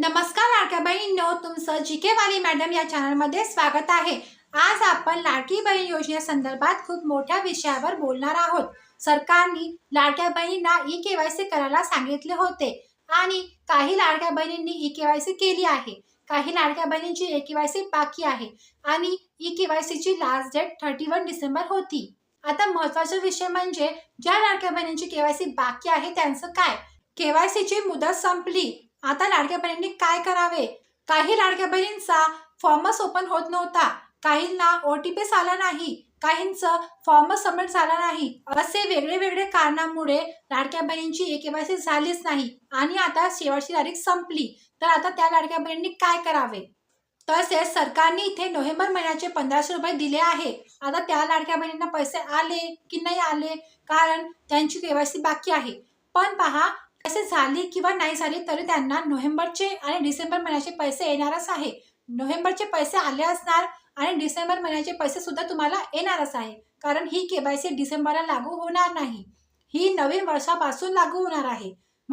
नमस्कार लाडक्या बहिणींनो तुमचं जी के वाली मॅडम या चॅनलमध्ये स्वागत आहे. आज आपण लाडकी बहीण योजनेसंदर्भात खूप मोठ्या विषयावर बोलणार आहोत. सरकारने लाडक्या बहिणींना ई के वाय सी करायला सांगितले होते आणि काही लाडक्या बहिणींनी ई के वाय सी केली आहे. काही लाडक्या बहिणींची ए के वाय सी बाकी आहे आणि ई के वाय सीची last date thirty one December होती. आता महत्त्वाचा विषय म्हणजे ज्या लाडक्या बहिणींची के वाय सी बाकी आहे त्यांचं काय? के वाय सीची मुदत संपली. आता लाडक्या बहिणींनी काय करावे? काही लाडक्या बहिणींचा फॉर्मच ओपन होत नव्हता. काहींना ओ टी पीच आला नाही. काहींचं फॉर्मस सबमिट झाला नाही. असे वेगळे वेगळे कारणामुळे लाडक्या बहिणींची ए के झालीच नाही आणि आता शेवटची तारीख संपली. तर आता त्या लाडक्या बहिणींनी काय करावे? तसेच सरकारने इथे नोव्हेंबर महिन्याचे पंधराशे रुपये दिले आहे. आता त्या लाडक्या बहिणींना पैसे आले की नाही आले? कारण त्यांची केवायसी बाकी आहे. पण पहा पैसे झाले किंवा नाही झाले तरी त्यांना नोव्हेंबरचे आणि डिसेंबर महिन्याचे पैसे येणारच आहे. नोव्हेंबरचे पैसे आले असणार आणि डिसेंबर महिन्याचे पैसे सुद्धा तुम्हाला येणारच आहे. कारण ही केवायसी डिसेंबरला लागू होणार नाही. ही नवीन वर्षापासून लागू होणार आहे.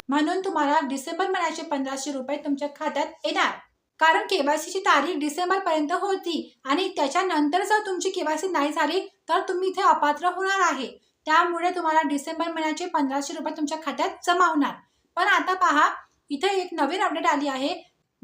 म्हणून तुम्हाला डिसेंबर महिन्याचे पंधराशे रुपये तुमच्या खात्यात येणार. कारण केवायसीची तारीख डिसेंबर पर्यंत होती आणि त्याच्यानंतर जर तुमची केवायसी नाही झाली तर तुम्ही इथे अपात्र होणार आहे. त्यामुळे तुम्हाला डिसेंबर महिन्याचे पंधराशे रुपये तुमच्या खात्यात जमा होणार. पण आता पहा इथे एक नवीन अपडेट आली आहे.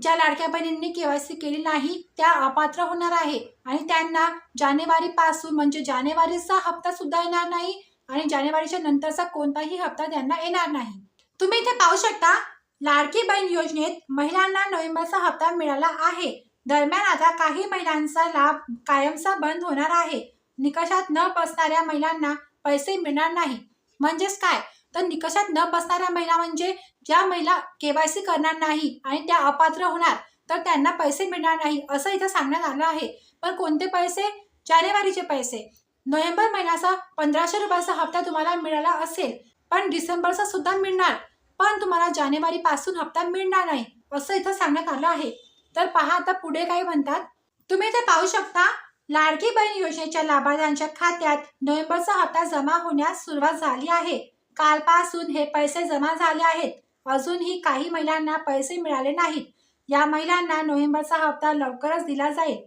ज्या लाडक्या बहिणींनी केवायसी केली नाही त्या अपात्र होणार आहे. आणि त्यांना जानेवारी पासून म्हणजे जानेवारीचा हप्ता सुद्धा येणार नाही आणि जानेवारीच्या नंतरचा कोणताही हप्ता त्यांना येणार नाही. तुम्ही इथे पाहू शकता लाडकी बहीण योजनेत महिलांना नोव्हेंबरचा हप्ता मिळाला आहे. दरम्यान आता काही महिलांचा लाभ कायमचा बंद होणार आहे. निकषात न बसणाऱ्या महिलांना पैसे मिळणार नाही. म्हणजेच काय? तर निकषात न बसणाऱ्या महिला म्हणजे ज्या महिला केवायसी करणार नाही आणि त्या अपात्र होणार तर त्यांना पैसे मिळणार नाही असं इथं सांगण्यात आलं आहे. पण कोणते पैसे? जानेवारीचे पैसे. नोव्हेंबर महिन्याचा पंधराशे रुपयाचा हप्ता तुम्हाला मिळाला असेल पण डिसेंबरचा सुद्धा मिळणार पण तुम्हाला जानेवारीपासून हप्ता मिळणार नाही असं इथं सांगण्यात आलं आहे. तर पहा आता पुढे काय म्हणतात. तुम्ही इथे पाहू शकता लाडकी बहीण योजनेच्या लाभार्थ्यांच्या खात्यात नोव्हेंबरचा हप्ता जमा होण्यास सुरुवात झाली आहे. कालपासून हे पैसे जमा झाले आहेत. अजूनही काही महिलांना पैसे मिळाले नाहीत. या महिलांना नोव्हेंबरचा हप्ता लवकरच दिला जाईल.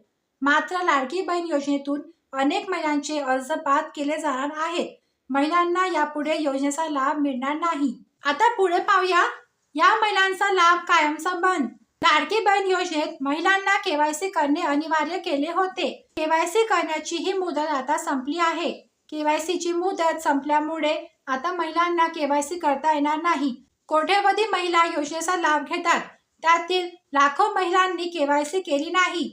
मात्र लाडकी बहीण योजनेतून अनेक महिलांचे अर्ज बाद केले जाणार आहेत. महिलांना यापुढे योजनेचा लाभ मिळणार नाही. आता पुढे पाहूया. या महिलांचा लाभ कायमचा बंद लाडकी बहीण योजनेत महिलांना केवायसी करणे अनिवार्य केले होते. केवायसी करण्याची ही मुदत आता संपली आहे. केवायसीची मुदत संपल्यामुळे आता महिलांना केवायसी करता येणार नाही. कोट्यवधी महिला योजनेचा लाभ घेतात. त्यातील लाखो महिलांनी केवायसी केली नाही.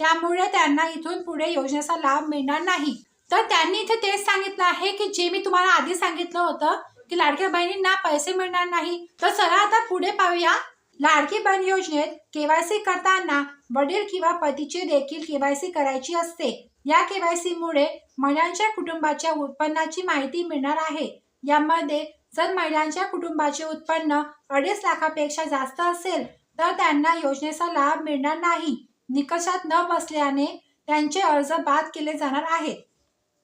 त्यामुळे त्यांना इथून पुढे योजनेचा लाभ मिळणार नाही. तर त्यांनी इथे तेच सांगितलं आहे की जे मी तुम्हाला आधी सांगितलं होतं की लाडक्या बहिणींना पैसे मिळणार नाही. तर चला आता पुढे पाहूया. लाडकी बहीण योजनेत केवायसी करताना वडील किंवा पतीची देखील केवायसी करायची असते. या केवायसी मुळे महिलांच्या कुटुंबाच्या उत्पन्नाची माहिती मिळणार आहे. यामध्ये जर महिलांच्या कुटुंबाचे उत्पन्न अडीच लाखापेक्षा जास्त असेल तर त्यांना योजनेचा लाभ मिळणार नाही. निकषात न बसल्याने त्यांचे अर्ज बाद केले जाणार आहेत.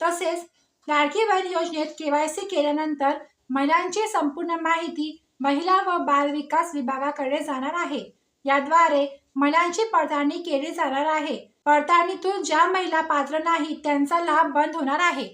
तसेच लाडकी बहीण योजनेत केवायसी केल्यानंतर महिलांची संपूर्ण माहिती महिला व बाल विकास विभागाकडे जाणार आहे. याद्वारे महिलांची पडताळणी केली जाणार आहे. पडताळणीतून ज्या महिला पात्र नाही त्यांचा लाभ बंद होणार आहे.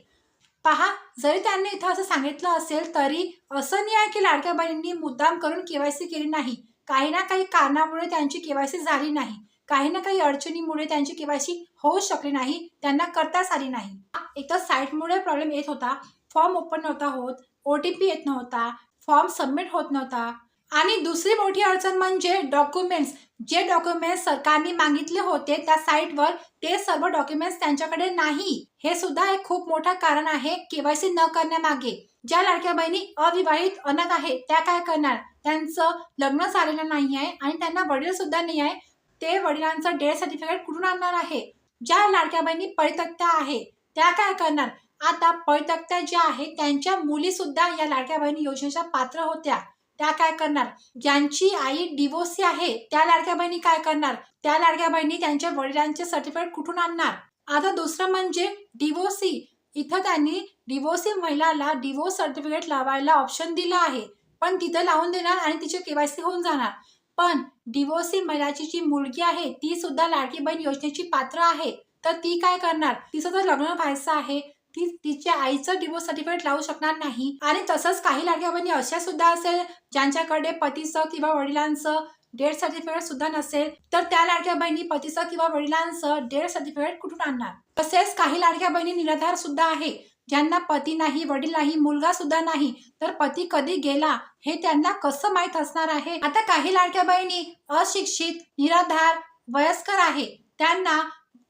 पहा जरी त्यांनी इथं असं सांगितलं असेल तरी असं नाही आहे की लाडक्या बहिणींनी मुद्दाम करून केवायसी केली नाही. काही ना काही कारणामुळे त्यांची केवायसी झाली नाही. काही ना काही अडचणीमुळे त्यांची केवायसी होऊ शकली नाही त्यांना करताच आली नाही. एक तर साईटमुळे प्रॉब्लेम येत होता फॉर्म ओपन नव्हता होत ओ टी पी येत नव्हता फॉर्म सबमिट होत नव्हता. आणि दुसरी मोठी अडचण म्हणजे डॉक्युमेंट्स जे डॉक्युमेंट्स सरकारने मागितले होते त्या साईटवर ते सर्व डॉक्युमेंट्स त्यांच्याकडे नाही. हे सुद्धा एक खूप मोठं कारण आहे केवायसी न करण्यामागे. ज्या लाडक्या बहिणी अविवाहित अनाथ आहे त्या काय करणार? त्यांचं लग्न झालेलं नाही आहे आणि त्यांना वडील सुद्धा नाही आहे. ते वडिलांचं डेथ सर्टिफिकेट कुठून आणणार आहे? ज्या लाडक्या बहिणी परितक्त्या आहे त्या काय करणार? आता परितक्त्या ज्या आहेत त्यांच्या मुली सुद्धा या लाडक्या बहिणी योजनेच्या पात्र होत्या. त्या काय करणार? ज्यांची आई डिवोर्सी आहे त्या लाडक्या बहिणी काय करणार? त्या लाडक्या बहिणी त्यांच्या वडिलांचे सर्टिफिकेट कुठून आणणार? आता दुसरं म्हणजे डिवोर्सी इथं त्यांनी डिवोर्सी महिलाला डिवोर्स सर्टिफिकेट लावायला ऑप्शन दिलं आहे. पण तिथं लावून देणार आणि तिचे केवायसी होऊन जाणार. पण डिवोर्सी महिलाची जी मुलगी आहे ती सुद्धा लाडकी बहीण योजनेची पात्र आहे. तर ती काय करणार? तिचं जर लग्न व्हायचं आहे. ती तिच्या आईचं डिवोर्स सर्टिफिकेट लावू शकणार नाही. आणि तसंच काही लाडक्या बहिणी अशा सुद्धा असेल ज्यांच्याकडे पतीचं किंवा वडिलांचं डेथ सर्टिफिकेट सुद्धा नसेल तर त्या लाडक्या बहिणी पतीचं किंवा वडिलांचं डेथ सर्टिफिकेट कुठून आणणार? तसेच काही लाडक्या बहिणी निराधार सुद्धा आहे ज्यांना पती नाही वडील नाही मुलगा सुद्धा नाही तर पती कधी गेला हे त्यांना कसं माहीत असणार आहे? आता काही लाडक्या बहिणी अशिक्षित निराधार वयस्कर आहे त्यांना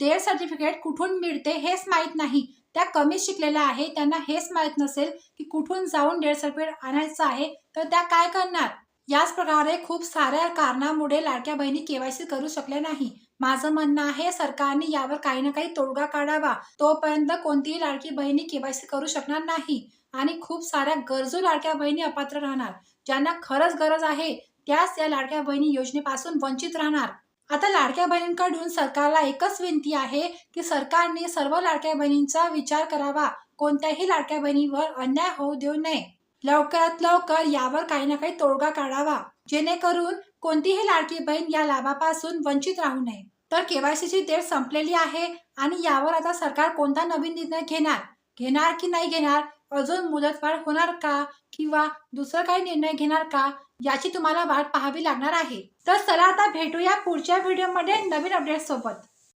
डेथ सर्टिफिकेट कुठून मिळते हेच माहीत नाही. त्या कमी शिकलेल्या आहे त्यांना हेच माहीत नसेल की कुठून जाऊन डेथ सर्टिफिकेट आणायचं आहे तर त्या काय करणार? याच प्रकारे खूप साऱ्या कारणामुळे लाडक्या बहिणी केवायसी करू शकल्या नाही. माझं म्हणणं आहे सरकारने यावर काही ना काही तोडगा काढावा. तोपर्यंत कोणतीही लाडकी बहिणी केवायसी करू शकणार नाही. आणि खूप साऱ्या गरजू लाडक्या बहिणी अपात्र राहणार. ज्यांना खरंच गरज आहे त्याच या लाडक्या बहिणी योजनेपासून वंचित राहणार. आता लाडक्या बहिणींकडून सरकारला एकच विनंती आहे की सरकारने सर्व लाडक्या बहिणींचा विचार करावा. कोणत्याही लाडक्या बहिणीवर अन्याय होऊ देऊ नये. लवकरात लवकर यावर काही ना काही तोडगा काढावा. जेणेकरून कोणतीही लाडकी बहीण या लाभापासून वंचित राहू नये. तर केवायसीची डेट संपलेली आहे आणि यावर आता सरकार कोणता नवीन निर्णय घेणार? घेणार की नाही घेणार? अजून मुदतवाढ होणार का? किंवा दुसरं काही निर्णय घेणार का? याची तुम्हाला वाट पाहावी लागणार आहे. तर चला आता भेटूया पुढच्या व्हिडिओमध्ये नवीन अपडेट सोबत.